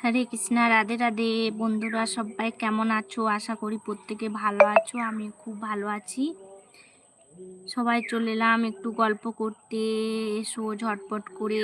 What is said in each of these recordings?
হরে কৃষ্ণা, রাধে রাধে। বন্ধুরা সবাই কেমন আছো? আশা করি প্রত্যেকে ভালো আছো আমি খুব ভালো আছি। সবাই চলে এলাম একটু গল্প করতে, এসো ঝটপট করে।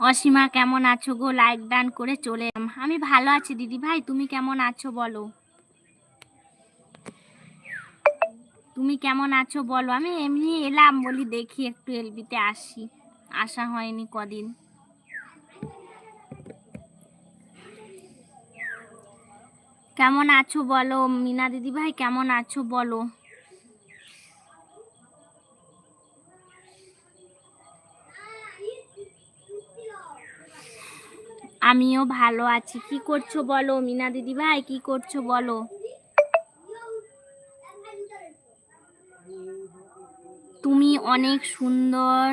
অসীমা, কেমন আছো গো? লাইক ডান করে চলে আমি ভালো আছি, দিদি ভাই, তুমি কেমন আছো বলো? তুমি কেমন আছো বলো? আমি এমনি এলাম বলি দেখি একটু এলবিতে আসি। আসা হয়নি কদিন। কেমন আছো বলো? মিনা দিদি ভাই, কেমন আছো বলো? আমিও ভালো আছি। কি করছ বলো, মিনা দিদি ভাই? কি করছ বলো? তুমি অনেক সুন্দর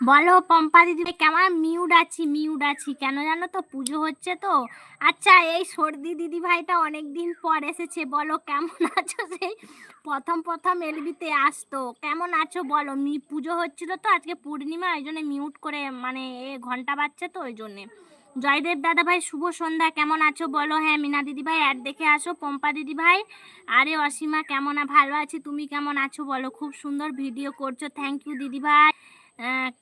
বলো পম্পা দিদি, কেমন মিউড আছি মিউড আছি, কেন জানো তো পুজো হচ্ছে তো। আচ্ছা এই সর্দি দিদি ভাইটা অনেকদিন পর এসেছে, বলো কেমন আছো সেই? প্রথম প্রথম এলবিতে আসতো, কেমন আছো বলো? মি, পুজো হচ্ছিল তো, আজকে পূর্ণিমা, ওই জন্য মিউট করে মানে এ ঘণ্টা বাজছে তো, ওই জন্যে। জয়দেব দাদা ভাই, শুভ সন্ধ্যা, কেমন আছো বলো? হ্যাঁ মিনা দিদি ভাই, অ্যাড দেখে আসো, পম্পা দিদি ভাই। আরে অসীমা, কেমন ভালো আছি, তুমি কেমন আছো বলো? খুব সুন্দর ভিডিও করছ থ্যাংক ইউ দিদি ভাই।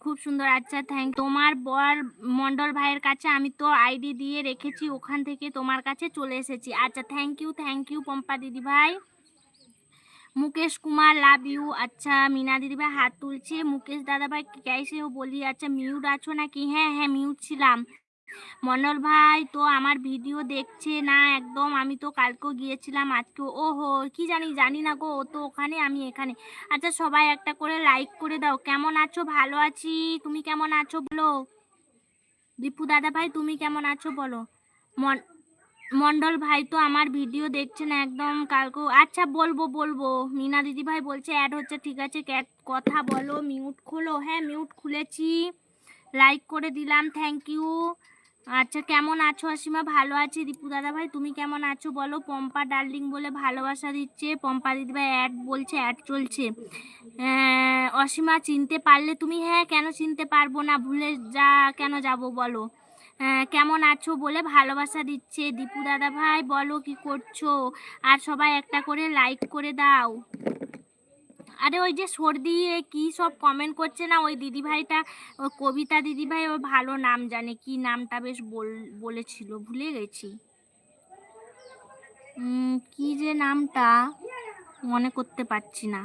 খুব সুন্দর। আচ্ছা থ্যাংক তোমার বর মন্ডল ভাইয়ের কাছে আমি তো আইডি দিয়ে রেখেছি, ওখান থেকে তোমার কাছে চলে এসেছি। আচ্ছা thank you thank you Pompa দিদি ভাই। মুকেশ কুমার লাভ ইউ আচ্ছা মিনা দিদি ভাই, হাত তুলছে। মুকেশ দাদা ভাই ক্যাসেও বলি আচ্ছা মিউট আছো নাকি? হ্যাঁ হ্যাঁ মিউট ছিলাম। মন্ডল ভাই, তো আমার ভিডিও দেখছে না একদম। আমি তো কালকেও গিয়েছিলাম আজকে ওহো, কি জানি জানি না গো, ও তো ওখানে, আমি এখানে। আচ্ছা সবাই একটা করে লাইক করে দাও। কেমন আছো? ভালো আছি। তুমি কেমন আছো বলো? দীপু দাদা ভাই, তুমি কেমন আছো বলো? মন, মন্ডল ভাই তো আমার ভিডিও দেখছে না একদম কালকে আচ্ছা বলব বলব। মিনা দিদি ভাই বলছে অ্যাড হচ্ছে, ঠিক আছে কথা বলো মিউট খোলো। হ্যাঁ মিউট খুলেছি। লাইক করে দিলাম থ্যাংক ইউ আচ্ছা কেমন আছো অসীমা ভালো আছি। দীপু দাদা ভাই তুমি কেমন আছো? বলো, পম্পা ডার্লিং বলে ভালোবাসা দিচ্ছে। পম্পা দিদি ভাই অ্যাড বলছে অ্যাড চলছে। অসীমা, চিনতে পারলে তুমি? হ্যাঁ কেন চিনতে পারব না? ভুলে যা, কেন যাব বলো? কেমন আছো বলে ভালোবাসা দিচ্ছে দীপু দাদা ভাই বলো, কি করছ? আর সবাই একটা করে লাইক করে দাও। আরে ওই যে সর্দি কি সব কমেন্ট করছে না? ওই দিদি ভাইটা ওই কবিতা দিদি ভাই ও ভালো নাম জানে। কি নামটা বেশ বল, বলেছিল, ভুলে গেছি। কি যে নামটা মনে করতে পারছি না।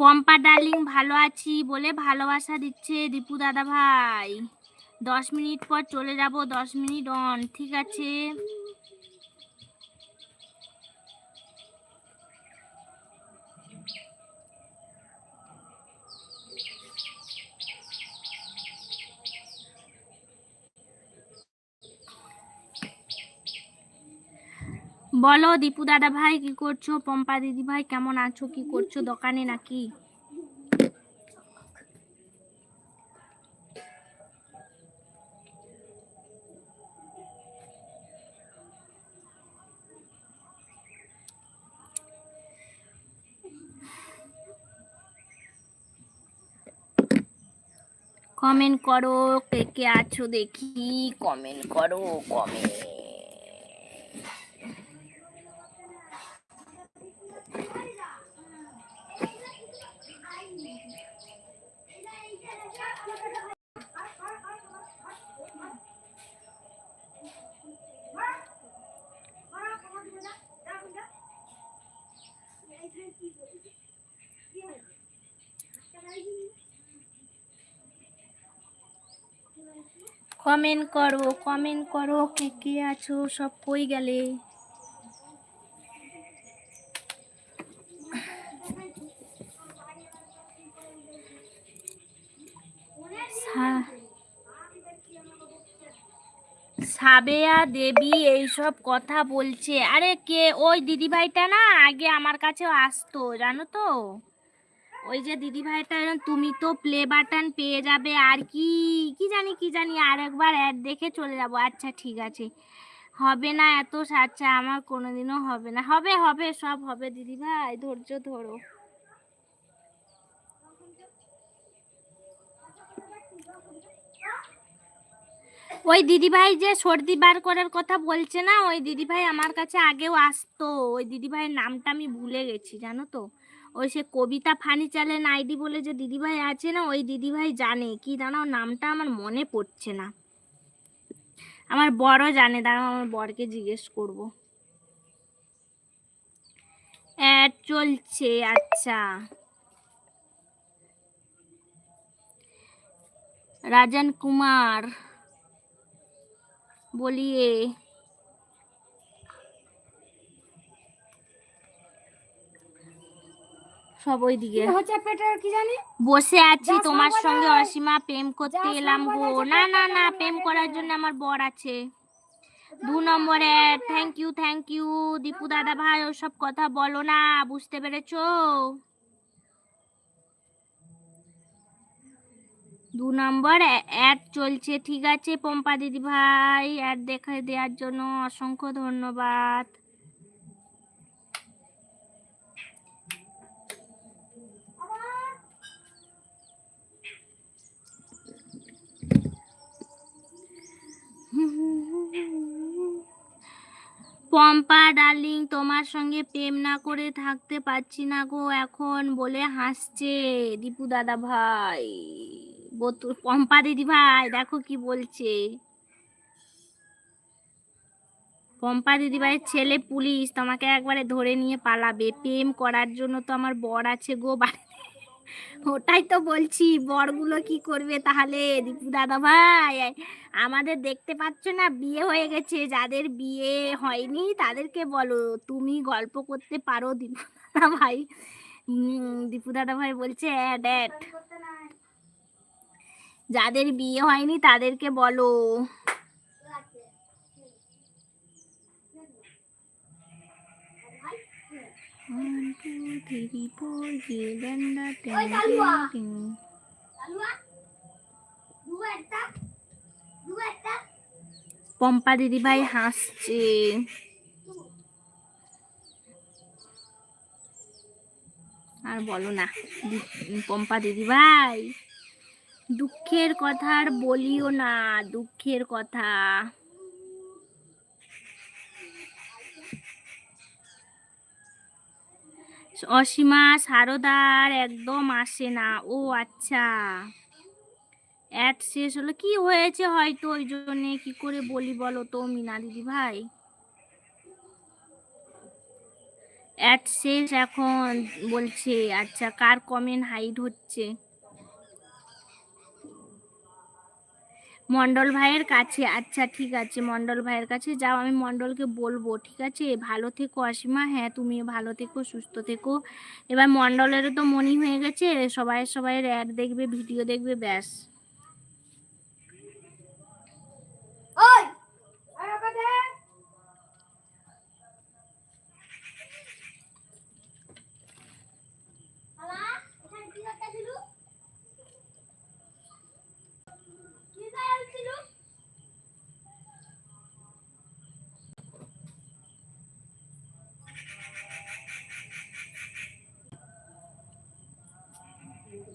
পম্পা ডার্লিং, ভালো আছি বলে ভালোবাসা দিচ্ছে দীপু দাদা ভাই দশ মিনিট পর চলে যাব, দশ মিনিট অন ঠিক আছে? বলো, দীপু দাদা ভাই, কি করছ? পম্পা দিদি ভাই, কেমন আছো? কি করছ? দোকানে নাকি? কমেন্ট করো, কে কে আছো দেখি। কমেন্ট করো কমেন্ট কমেন্ট করো কমেন্ট করো কে কে আছো, সব কই গেলে? সাবেয়া দেবী এইসব কথা বলছে। আরে কে? ওই দিদিভাইটা না আগে আমার কাছে আসতো, জানো তো? ওই যে দিদি দিদিভাইটা তুমি তো প্লে বাটন পেয়ে যাবে আর কি কি জানি কি জানি আর একবার অ্যাড দেখে চলে যাব। আচ্ছা ঠিক আছে। হবে না এত আচ্ছা আমার কোনোদিনও হবে না। হবে হবে, সব হবে দিদিভাই, ধৈর্য ধরো। ওই দিদিভাই যে সর্দি বার করার কথা বলছে না, ওই দিদিভাই আমার কাছে আগেও আসতো। ওই দিদিভাইয়ের নামটা আমি ভুলে গেছি, জানো তো? ওই সে কবিতা চ্যানেল আইডি বলে যে দিদিভাই আছে না, ওই দিদিভাই জানে। কি দাঁড়াও, নামটা আমার মনে পড়ছে না। আমার বড় জানে, দাঁড়াও, আমার বরকে জিজ্ঞেস করব। অ্যাড চলছে আচ্ছা। রাজন কুমার বলিয়ে সব ওইদিকে। হচ্ছে পেটের কি জানি? বসে আছি তোমার সঙ্গে অসীমা প্রেম করতে এলাম গো। না না না প্রেম করার জন্য আমার বর আছে। দু নম্বরে thank you thank you Dipu দাদা ভাই ওসব কথা বলো না বুঝতে পেরেছ? দু নম্বর অ্যাড চলছে ঠিক আছে পম্পা দিদি ভাই অ্যাড দেখা দেওয়ার জন্য অসংখ্য ধন্যবাদ। পম্পা, ডার্লিং, তোমার সঙ্গে প্রেম না করে থাকতে পারছি না গো এখন, বলে হাসছে দীপু দাদা ভাই। পম্পা দিদি ভাই, দেখো কি বলছে। পম্পা দিদি ভাইয়ের ছেলে পুলিশ, তোমাকে একবারে ধরে নিয়ে পালাবে। প্রেম করার জন্য তো আমার বর আছে গো, বাড়িতে ওটাই তো বলছি, বরগুলো কি করবে তাহলে? দীপু দাদা ভাই, আমাদের দেখতে পাচ্ছ না, বিয়ে হয়ে গেছে। যাদের বিয়ে হয়নি, তাদেরকে বলো, তুমি গল্প করতে পারো দীপু দাদা ভাই। দীপু দাদা ভাই বলছে অ্যাড যাদের বিয়ে হয়নি তাদেরকে বলো। পম্পা দিদিভাই হাসছে। আর বলো না, পম্পা দিদিভাই, দুঃখের কথা আর বলিও না, দুঃখের কথা। অসীমা সারদার একদম আসে না। ও আচ্ছা। অ্যাড শেষ হলো। কি হয়েছে হয়তো ওই জন্যে? কি করে বলি বলো তো, মিনা দিদি ভাই? অ্যাড শেষ এখন বলছে আচ্ছা কার কমেন্ট হাইড হচ্ছে? মন্ডল ভাইয়ের কাছে। আচ্ছা ঠিক আছে, মন্ডল ভাইয়ের কাছে যাও, আমি মন্ডলকে বলব, ঠিক আছে? ভালো থেকো অসীমা। হ্যাঁ তুমি ভালো থেকো, সুস্থ থেকো। এবার মন্ডলেরও তো মনি হয়ে গেছে, সবাই সবাই অ্যাড দেখবে, ভিডিও দেখবে, ব্যাস।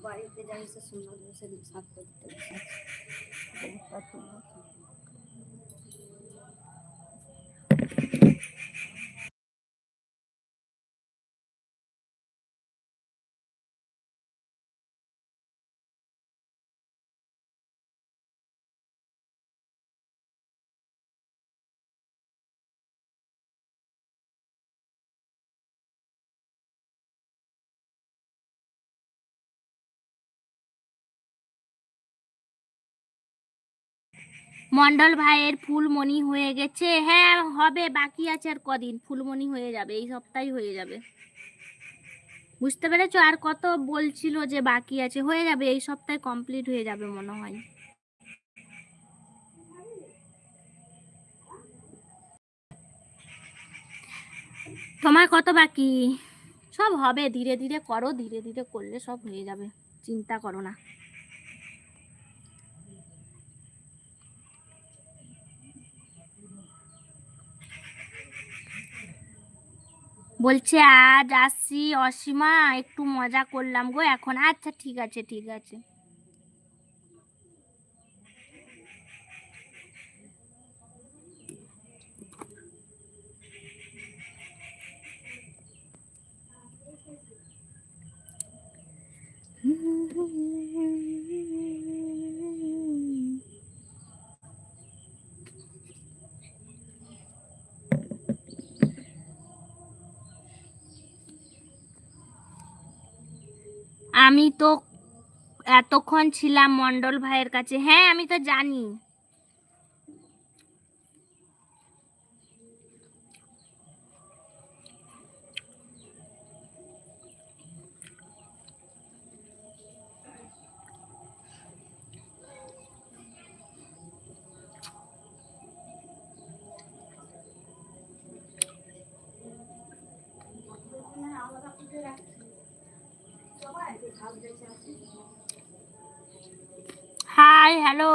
বাড়িতে যাই সে সুন্দর বসে সাত করতে মন্ডল ভাইয়ের ফুলমণি হয়ে গেছে। হ্যাঁ হবে, বাকি আছে আর কদিন। ফুলমণি হয়ে যাবে, এই সপ্তাহে হয়ে যাবে। বুঝতে পেরেছ? আর কত বলছিল যে বাকি আছে, হয়ে যাবে, এই সপ্তাহে কমপ্লিট হয়ে যাবে মনে হয়। তোমার কত বাকি? সব হবে, ধীরে ধীরে করো, ধীরে ধীরে করলে সব হয়ে যাবে। চিন্তা করো না। বলছে আজ আসছি অসীমা একটু মজা করলাম গো এখন আচ্ছা ঠিক আছে ঠিক আছে। আমি তো এতক্ষণ ছিলাম মন্ডল ভাইয়ের কাছে। হ্যাঁ আমি তো জানি। হাই হ্যালো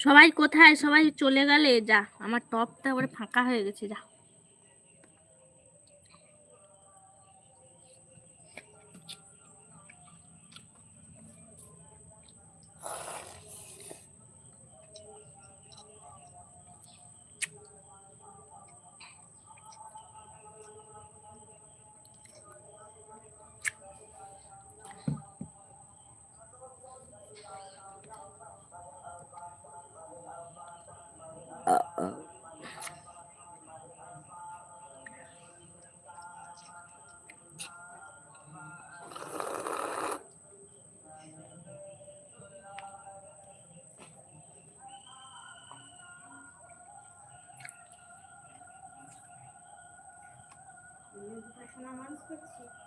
সবাই কোথায়? সবাই চলে গেলে? যা আমার টপটা ফাঁকা হয়ে গেছে যা। 不起。